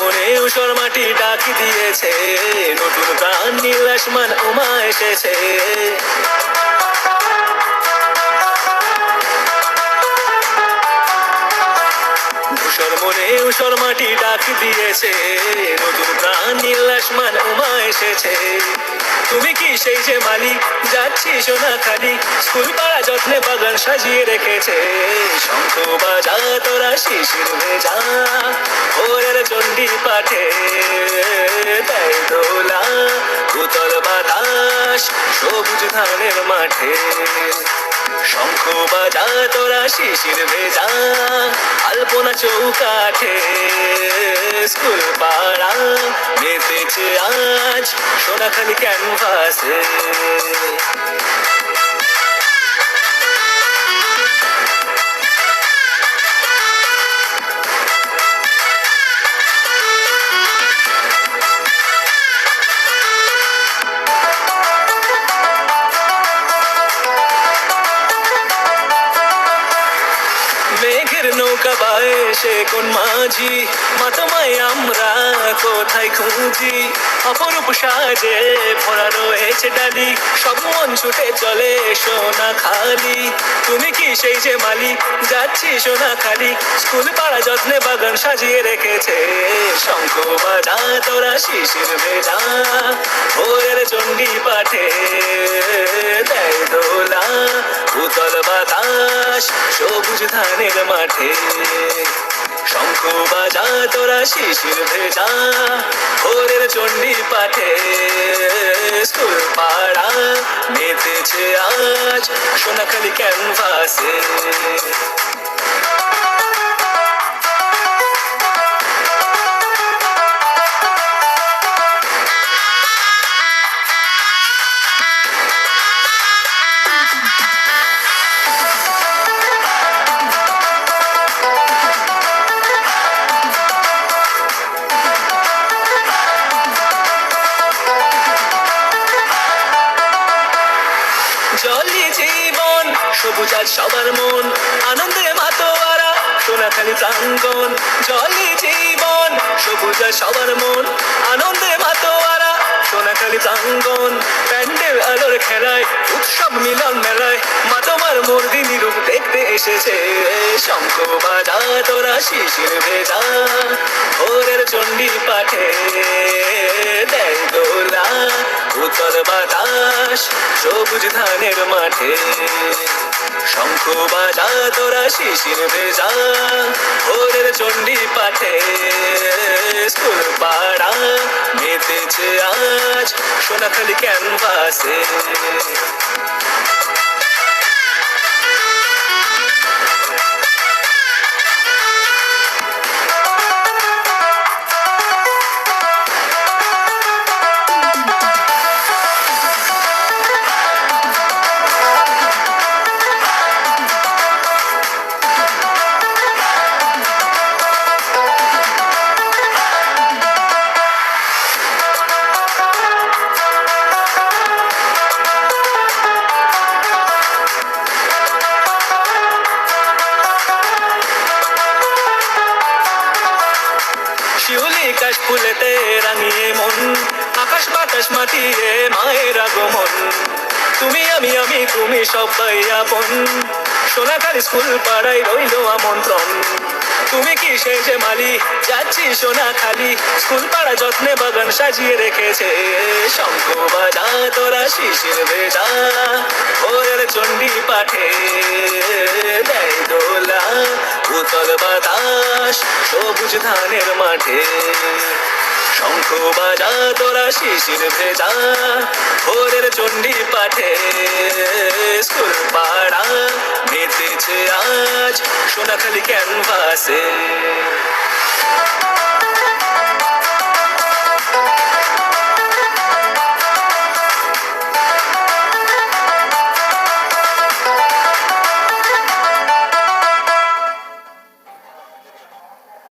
মনে শর্মাটি মাটি ডাকি দিয়েছে। নতুন প্রাণ নীল আসমান উমা এসেছে। ধূসর মনে উসর মাটি ডাক দিয়েছে। নতুন প্রাণ নীল আসমান উমা এসেছে। তুমি কি সেই যে মালিক? যাচ্ছি সোনা খালি স্কুল পাড়া যত্নে বাগান সাজিয়ে রেখেছে। শঙ্খ বাজা, তোরা শিশির ভেজা ভোরের চণ্ডী পাঠে তাই দোলা। উতল বাতাস, সবুজ ধানের মাঠে। শঙ্খ বাজা তোরা শিশির ভেজা আলপনা চৌকাঠে স্কুল পাড়া। মেতেছে আজ সোনাখালি ক্যানভাসে। মেঘের সে কোন মাঝি? মাতমায় আমরা কোথায় খুঁজি? অপরূপ সাজে ভরা রয়েছে ডালি। সব মন ছুটে চলে সোনা খালি। তুমি কি সেই যে মালিক? যাচ্ছি সোনা খালি। স্কুল পাড়া যত্নে বাগান সাজিয়ে রেখেছে। শঙ্খ বাজা, তোরা শিশির ভেজা ভোরের চণ্ডী পাঠে। দেয় সবুজ ধানের মাঠে। শঙ্খ বাজা, তোরা শিশির ভেজা, ভোরের চণ্ডী পাঠে। স্কুল পাড়া মেতেছে আজ, সোনাখালি ক্যানভাসে। জলি জীবন, সবুজ আজ সবার মন আনন্দে মাতোয়ারা, সোনাখালি প্রাঙ্গন জলি জীবন, সবুজ আজ সবার মন আনন্দে মাতোয়ারা, সোনাখালি প্রাঙ্গন প্যান্ডেল আলোর খেলায়, উৎসব মিলন মেলায়, মা তোমার মর্দিনী রূপ দেখতে এসেছে। শঙ্খ বাজা, তোরা শিশির ভেজা, ভোরের চণ্ডী পাঠে, দেয় বাতাস, সবুজ ধানের মাঠে। শঙ্খ বাজা তোরা শিশির ভেজা ভোরের চণ্ডী পাঠে। স্কুল পাড়া মেতেছে আজ সোনাখালি ক্যানভাসে। শিউলি কাশ ফুলেতে রাঙিয়ে মন, আকাশ বাতাস মাটিয়ে মায়ের আগমন। তুমি আমি আমি, তুমি সবাই আপন। সোনাখালি স্কুল পাড়ায় রইল আমন্ত্রণ। তুমি কি সেই যে মালি? যাচ্ছি সোনা খালি স্কুল পাড়া যত্নে বাগান সাজিয়ে রেখেছে শঙ্খ বাজা তোরা শিশির ভেজা ভোরের চণ্ডী পাঠে। সবুজ ধানের মাঠে। শঙ্খ বাজা তোরা শিশির ভেজা ভোরের চণ্ডী পাঠে। স্কুল পাড়া মেতেছে আজ সোনাখালি ক্যানভাসে।